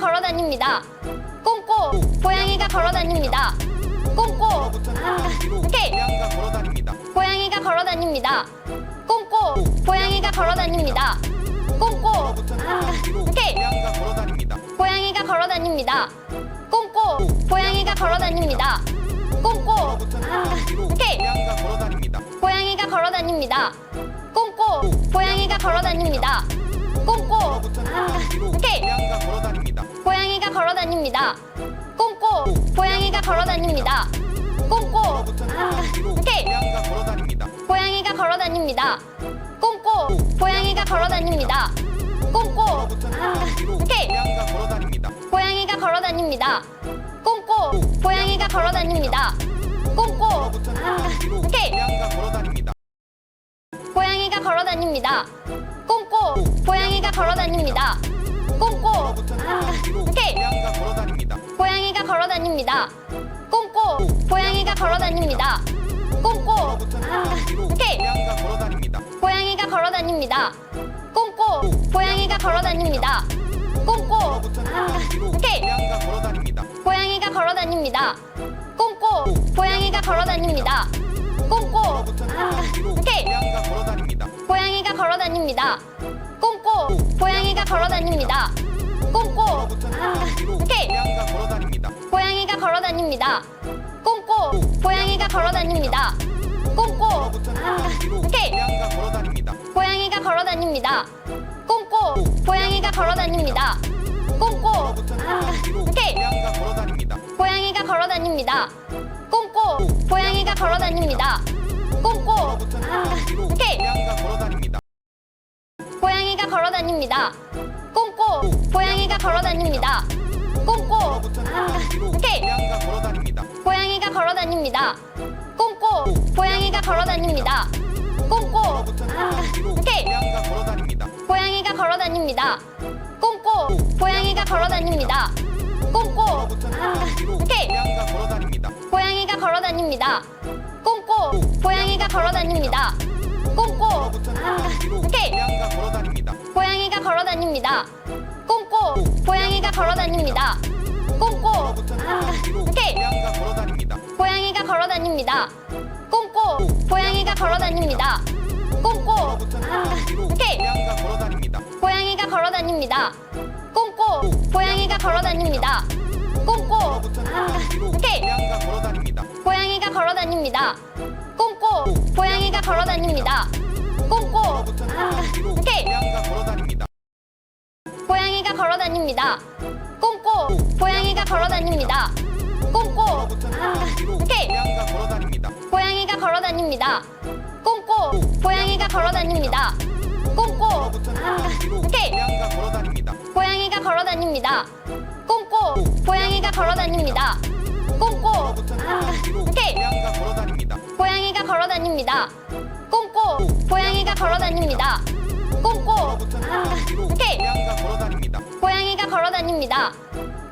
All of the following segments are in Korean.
걸어다닙니다. 꼼꼼 고양이가 걸어다닙니다. 꼼꼼 오케이 고양이가 걸어다닙니다. 꼼꼼 고양이가 걸어다닙니다. 꼼꼼 오케이 고양이가 걸어다닙니다. 꼼꼼 고양이가 걸어다닙니다. 꼼꼼 오케이 고양이가 걸어다닙니다. 꼼꼼 고양이가 걸어다닙니다. 꼼꼼 오케이 고양이가 걸어다닙니다. 고양이가 걸어다닙니다. 꼼꼼 고양이가 걸어다닙니다. 꼼꼼 오케이 고양이가 걸어다닙니다. 고양이가 걸어다닙니다. 꼼꼼 고양이가 걸어다닙니다. 꼼꼼 오케이 고양이가 걸어다닙니다. 고양이가 걸어다닙니다. 꼼꼼 고양이가 걸어다닙니다. 꼼꼼 오케이 고양이가 걸어다닙니다. 고양이가 걸어다닙니다. 고양이가 걸어다닙니다. 꼼꼼 오케이 고양이가 걸어다닙니다. 꼼꼼 고양이가 걸어다닙니다. 꼼꼼 오케이 고양이가 걸어다닙니다. 꼼꼼 고양이가 걸어다닙니다. 꼼꼼 오케이 고양이가 걸어다닙니다. 꼼꼼 고양이가 걸어다닙니다. 꼼꼼 오케이 고양이가 걸어다닙니다. 꼼꼼 고양이가 걸어다닙니다. 꼼꼼 오케이 고양이가 걸어다닙니다. 꼼꼼 고양이가 걸어다닙니다. 꼼꼼 오케이 고양이가 걸어다닙니다. 꼼꼼 고양이가 걸어다닙니다. 꼼꼼 오케이 고양이가 걸어다닙니다. 꼼꼼 고양이가 걸어다닙니다. 꼼꼼 오케이 걸어다닙니다. 꼼꼼 고양이가 걸어다닙니다. 꼼꼼 오케이 고양이가 걸어다닙니다. 꼼꼼 고양이가 걸어다닙니다. 꼼꼼 오케이 고양이가 걸어다닙니다. 꼼꼼 고양이가 걸어다닙니다. 꼼꼼 오케이 고양이가 걸어다닙니다. 꼼꼼 고양이가 걸어다닙니다. 꼼꼼 오케이 고양이가 걸어다닙니다. 꼼꼼 고양이가 걸어다닙니다. 꼼꼼 오케이 고양이가 걸어다닙니다. 꼼꼼 고양이가 걸어다닙니다. 꼼꼼 오케이 고양이가 걸어다닙니다. 고양이가 걸어다닙니다. 꼼꼼 고양이가 걸어다닙니다. 꼼꼼 오케이 고양이가 걸어다닙니다. 고양이가 걸어다닙니다. 꼼꼼 오케이 고양이가 걸어다닙니다. 고양이가 걸어다닙니다. 꼼꼼 고양이가 걸어다닙니다. 꼼꼼 오케이 고양이가 걸어다닙니다. 고양이가 걸어다닙니다. 꼼꼼 고양이가 걸어다닙니다. 꼼꼼 오케이 고양이가 걸어다닙니다. 고양이가 걸어다닙니다. 꼼꼼 고양이가 걸어다닙니다. 꼼꼼 오케이 고양이가 걸어다닙니다. 걸어다닙니다. 꼼꼼 고양이가 걸어다닙니다. 꼼꼼 오케이 걸어다닙니다. 고양이가 걸어다닙니다.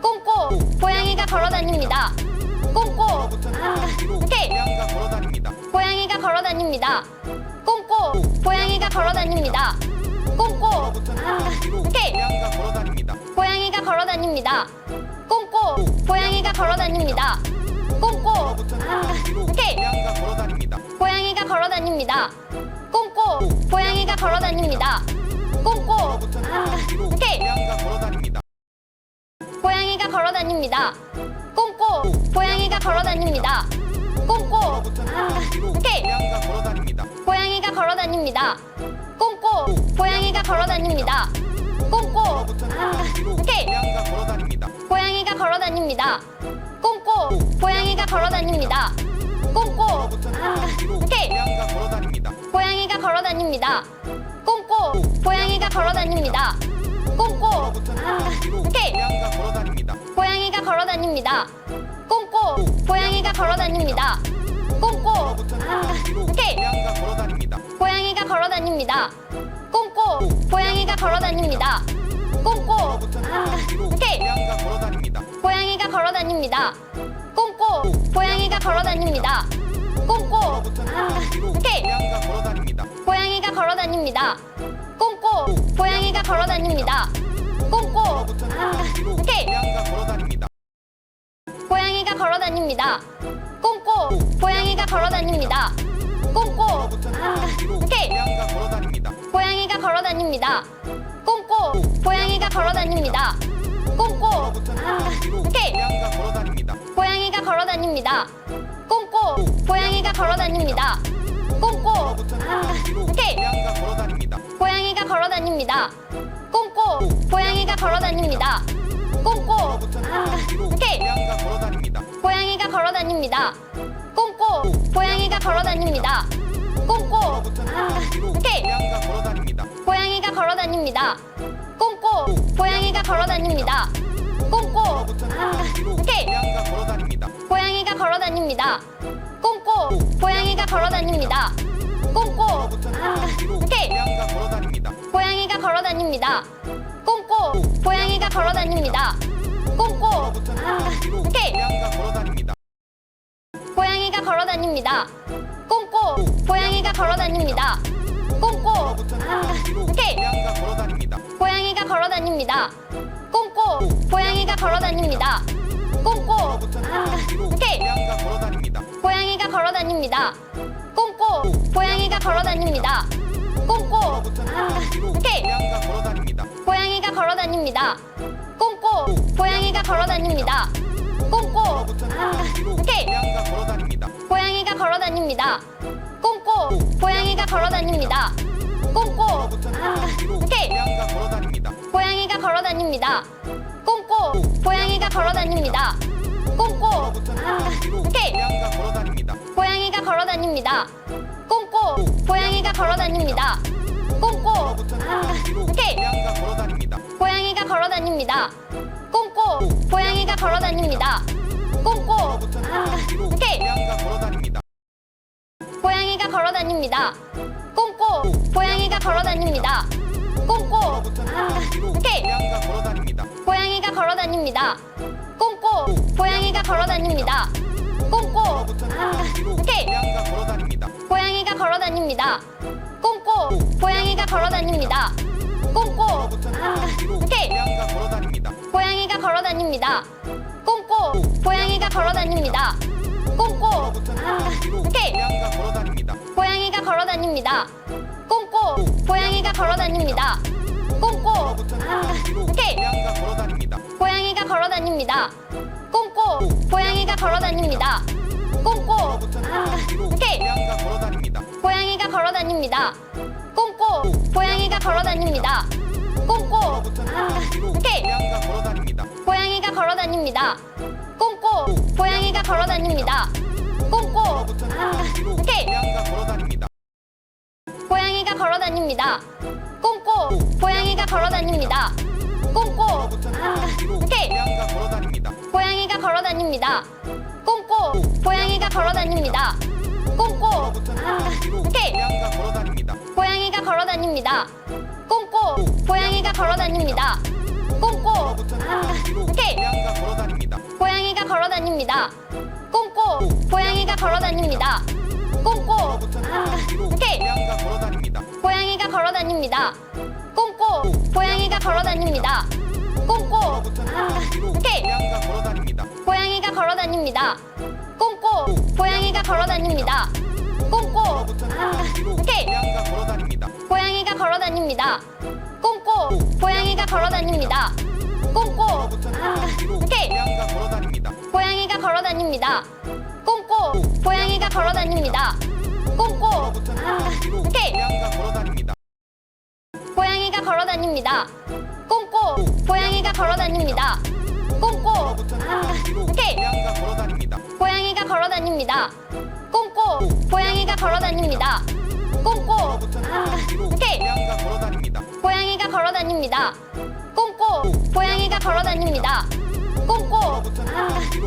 꼼꼼 고양이가 걸어다닙니다. 꼼꼼 오케이 고양이가 걸어다닙니다. 꼼꼼 고양이가 걸어다닙니다. 꼼꼼 오케이 고양이가 걸어다닙니다. 꼼꼼 고양이가 걸어다닙니다. 오케이 고양이가 걸어다닙니다. 꼼꼼 고양이가 걸어다닙니다. 꼼꼼 오케이 고양이가 걸어다닙니다. 고양이가 걸어다닙니다. 꼼꼼 고양이가 걸어다닙니다. 꼼꼼 오케이 고양이가 걸어다닙니다. 고양이가 걸어다닙니다. 꼼꼼 고양이가 걸어다닙니다. 꼼꼼 오케이 고양이가 걸어다닙니다. 고양이가 걸어다닙니다. 꼼꼼 오케이 고양이가 걸어다닙니다. 꼼꼼 고양이가 걸어다닙니다. 꼼꼼 오케이 고양이가 걸어다닙니다. 꼼꼼 고양이가 걸어다닙니다. 꼼꼼 오케이 고양이가 걸어다닙니다. 꼼꼼 고양이가 걸어다닙니다. 꼼꼼 오케이 고양이가 걸어다닙니다. 고양이가 걸어다닙니다. 꽁꽁. 아, 오케이. 고양이가 걸어다닙니다. 꽁꽁. 고양이가 걸어다닙니다. 꽁꽁. 아, 오케이. 고양이가 걸어다닙니다. 꽁꽁. 고양이가 걸어다닙니다. 꽁꽁. 아, 오케이. 고양이가 걸어다닙니다. 꽁꽁. 고양이가 걸어다닙니다. 꼼꼼 오케이 고양이가 걸어 다닙니다. 고양이가 걸어 다닙니다. 꼼꼼 고양이가 걸어 다닙니다. 꼼꼼 오케이 고양이가 걸어 다닙니다. 고양이가 걸어 다닙니다. 꼼꼼 고양이가 걸어 다닙니다. 꼼꼼 오케이 고양이가 걸어 다닙니다. 고양이가 걸어 다닙니다. 꼼꼼 고양이가 걸어 다닙니다. 꼼꼼 오케이 고양이가 걸어 다닙니다. 고양이가 걸어 다닙니다. 꼼꼼 고양이가 걸어 다닙니다. 꼼꼼 오케이 고양이가 걸어 다닙니다. 고양이가 고양이가 걸어 다닙니다. 꼼꼼 오케이 고양이가 걸어 다닙니다. 고양이가 고양이가 걸어 다닙니다. 꼼꼼 오케이 고양이가 걸어 다닙니다. 고양이가 고양이가 걸어 다닙니다. 꼼꼼 오케이 걸어 다닙니다. 꼼꼼 고양이가 걸어 다닙니다. 꼼꼼 오케이 고양이가 걸어 다닙니다. 고양이가 걸어 다닙니다. 꼼꼼 고양이가 걸어 다닙니다. 꼼꼼 오케이 고양이가 걸어 다닙니다. 고양이가 걸어 다닙니다. 꼼꼼 고양이가 걸어 다닙니다. 꼼꼼 오케이 고양이가 걸어 다닙니다. 고양이가 걸어 다닙니다. 꼼꼼 고양이가 걸어 다닙니다. 걸어 다닙니다. 꼼꼼 오케이 고양이가 걸어 다닙니다. 고양이가 걸어 다닙니다. 꼼꼼 고양이가 걸어 다닙니다. 꼼꼼 오케이 고양이가 걸어 다닙니다. 고양이가 걸어 다닙니다. 꼼꼼 고양이가 걸어 다닙니다. 꼼꼼 오케이 고양이가 걸어 다닙니다. 고양이가 걸어 다닙니다. 꼼꼼 고양이가 걸어 다닙니다. 꼼꼼 오케이 고양이가 걸어 다닙니다. 고양이가 걸어 다닙니다. 꼼꼼 고양이가 걸어 다닙니다. 꼼꼼 오케이 고양이가 걸어 다닙니다. 고양이가 걸어 다닙니다. 꼼꼼 고양이가 걸어 다닙니다. 꼼꼼 오케이 고양이가 걸어 다닙니다. 고양이가 걸어 다닙니다. 꼼꼼 고양이가 걸어 다닙니다. 꼼꼼 걸어 다닙니다. 꼼꼼 오케이 고양이가 걸어 다닙니다. 고양이가 걸어 다닙니다. 꼼꼼 고양이가 걸어 다닙니다. 꼼꼼 오케이 고양이가 걸어 다닙니다. 고양이가 걸어 다닙니다. 꼼꼼 고양이가 걸어 다닙니다. 꼼꼼 오케이 고양이가 걸어 다닙니다. 고양이가 걸어 다닙니다. 꼼꼼 고양이가 걸어 다닙니다. 꼼꼼 오케이 고양이가 걸어 다닙니다. 고양이가 걸어 다닙니다. 꼼꼼 고양이가 걸어 다닙니다. 꼼꼼 오케이 고양이가 걸어 다닙니다. 고양이가 걸어 다닙니다. 꼼꼼 고양이가 걸어 다닙니다. 꼼꼼 오케이 고양이가 걸어 다닙니다. 고양이가 걸어 다닙니다. 꼼꼼 고양이가 걸어 다닙니다. 꼼꼼 오케이 고양이가 걸어 다닙니다. 고양이가 걸어 다닙니다. 꼼꼼 고양이가 걸어 다닙니다. 꼼꼼 오케이 고양이가 걸어 다닙니다. 고양이가 걸어 다닙니다. 꼼꼼 고양이가 걸어 다닙니다. 꼼꼼 오케이 고양이가 걸어 다닙니다. 고양이가 걸어 다닙니다. 꼼꼼 고양이가 걸어 다닙니다. 꼼꼼 오케이 고양이가 걸어 다닙니다. 고양이가 걸어 다닙니다. 꼼꼼 고양이가 걸어 다닙니다. 꼼꼼 오케이 고양이가 걸어 다닙니다. 고양이가 걸어 다닙니다. 꼼꼼 고양이가 걸어 다닙니다. 꼼꼼 오케이 고양이가 걸어 다닙니다. 고양이가 걸어 다닙니다. 꼼꼼 고양이가 걸어 다닙니다. 꼼꼼 오케이 고양이가 걸어 다닙니다. 고양이가 걸어 다닙니다. 꼼꼼 고양이가 걸어 다닙니다. 꼼꼼 오케이 고양이가 걸어 다닙니다. 고양이가 걸어 다닙니다. 꼼꼼 고양이가 걸어 다닙니다. 꼼꼼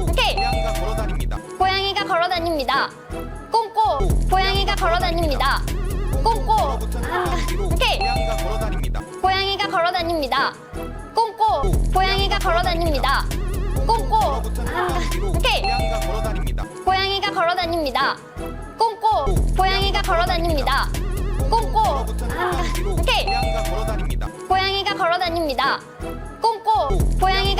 오케이 고양이가 걸어 다닙니다. 고양이가 걸어 다닙니다. 꼼꼼 고양이가 걸어 다닙니다. 꼼꼼 오케이 고양이가 걸어 다닙니다. 고양이가 걸어 다닙니다. 꼼꼼 고양이가 걸어 다닙니다. 꼼꼼 오케이 고양이가 걸어 다닙니다. 고양이가 걸어 다닙니다. 꼼꼼 고양이가 걸어 다닙니다. 꼼꼼 오케이 고양이가 걸어 다닙니다. 고양이가 걸어 다닙니다. 꼼꼼 고양이